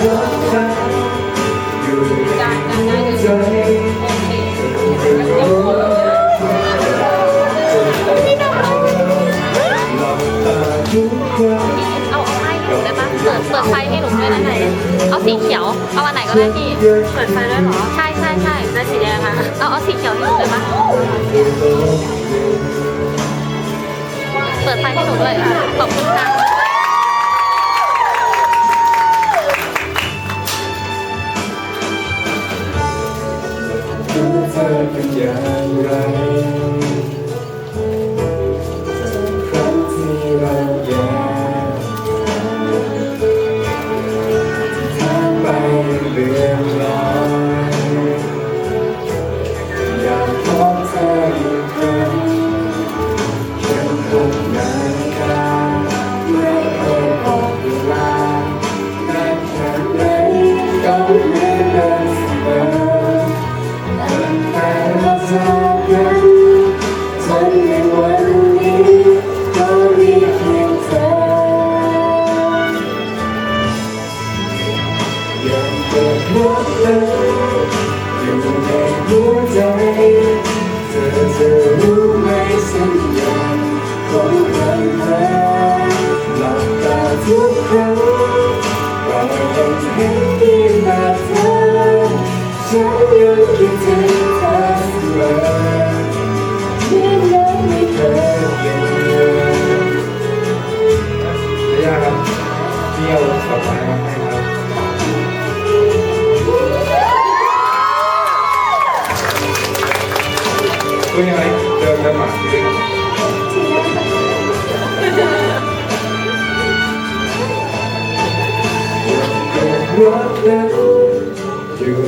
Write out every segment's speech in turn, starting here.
หันหัวเอาหนูได้ปะเปิดไฟให้หนูด้วยนะไหนเอาสีเขียว เอาอันไหนก็ได้พี่ เปิดไฟได้เหรอ ใช่ใช่ใช่ได้สีแดงค่ะ เอาเอาสีเขียวให้หนูได้ปะเปิดไฟให้หนูด้วย ขอบคุณค่ะ ธอเป็นอย่างไรครั้งที่เราแยกทางไปเรื่อนลอยอยากพบเธออีกครั้งยังคงนาฬิกาไม่เคยบอกเวลานานแค่ไหนก็เหมือนเดิม เราจากันจนในวันนี้ก็มีเพียงเธอยังเปิดหัวอยู่ในหัวใจ เธอจะรู้ไหมสัญญาของวันเธอหลับตาทุกครั้งเรายังเห็นดีแบบเธอฉันยังคิดถึงเธอเสมอเมื่อนั้นไม่เคยเปลี่ยนระยะครับเที่ต่อไปครับให้ครับคุณยังไงเดินกันหมาอ ยู่ด้วยกันรักนั้นอยู่ใน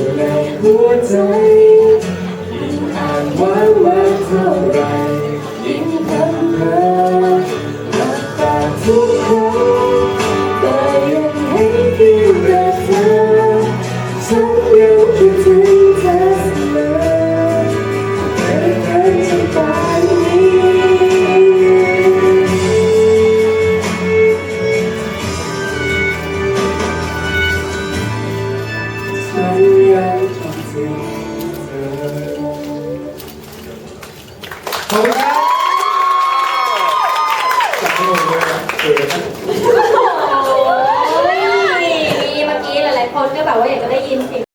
หัวใจ โอ้ยมีเมื่อกี้หลายๆคนก็แบบว่าอยากจะได้ยินเสียง